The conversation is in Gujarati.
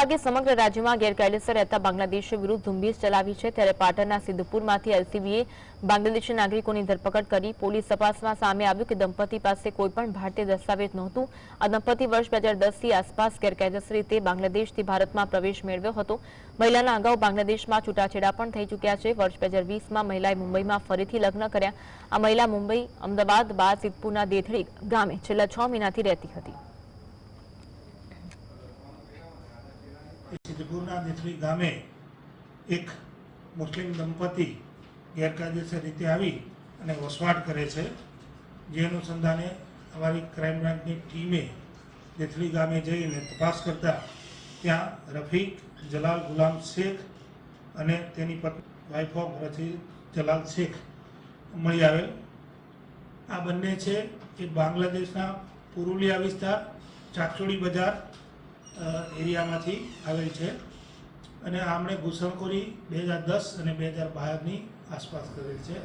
વિભાગે સમગ્ર રાજ્યમાં ગેરકાયદેસર રહેતા બાંગ્લાદેશ વિરુદ્ધ ઝુંબેશ ચલાવી છે. ત્યારે પાટણના સિદ્ધપુરમાંથી એલસીબીએ બાંગ્લાદેશી નાગરિકોની ધરપકડ કરી. પોલીસ તપાસમાં સામે આવ્યું કે દંપતી પાસે કોઈપણ ભારતીય દસ્તાવેજ નહોતું. આ દંપતી વર્ષ બે હજાર દસથી આસપાસ ગેરકાયદેસર રીતે બાંગ્લાદેશથી ભારતમાં પ્રવેશ મેળવ્યો હતો. મહિલાના અગાઉ બાંગ્લાદેશમાં છૂટાછેડા પણ થઈ ચૂક્યા છે. વર્ષ બે હજાર વીસમાં મહિલાએ મુંબઈમાં ફરીથી લગ્ન કર્યા. આ મહિલા મુંબઈ, અમદાવાદ બાદ સિદ્ધપુરના દેથળી ગામે છેલ્લા છ મહિનાથી રહેતી હતી. સિદ્ધપુરના દેથડી ગામે એક મુસ્લિમ દંપતી ગેરકાયદેસર રીતે આવી અને વસવાટ કરે છે. જે અનુસંધાને અમારી ક્રાઇમ બ્રાન્ચની ટીમે દેથલી ગામે જઈને તપાસ કરતા ત્યાં રફીક જલાલ ગુલામ શેખ અને તેની પત્ની વાઇફ ઓફ રફી જલાલ શેખ મળી આવેલ. આ બંને છે એ બાંગ્લાદેશના પુરુલિયા વિસ્તાર ચાકચોડી બજાર એરિયામાંથી આવેલ છે. અને આમણે ઘૂસણખોરી બે હજાર દસ અને બે હજાર બારની આસપાસ કરેલ છે.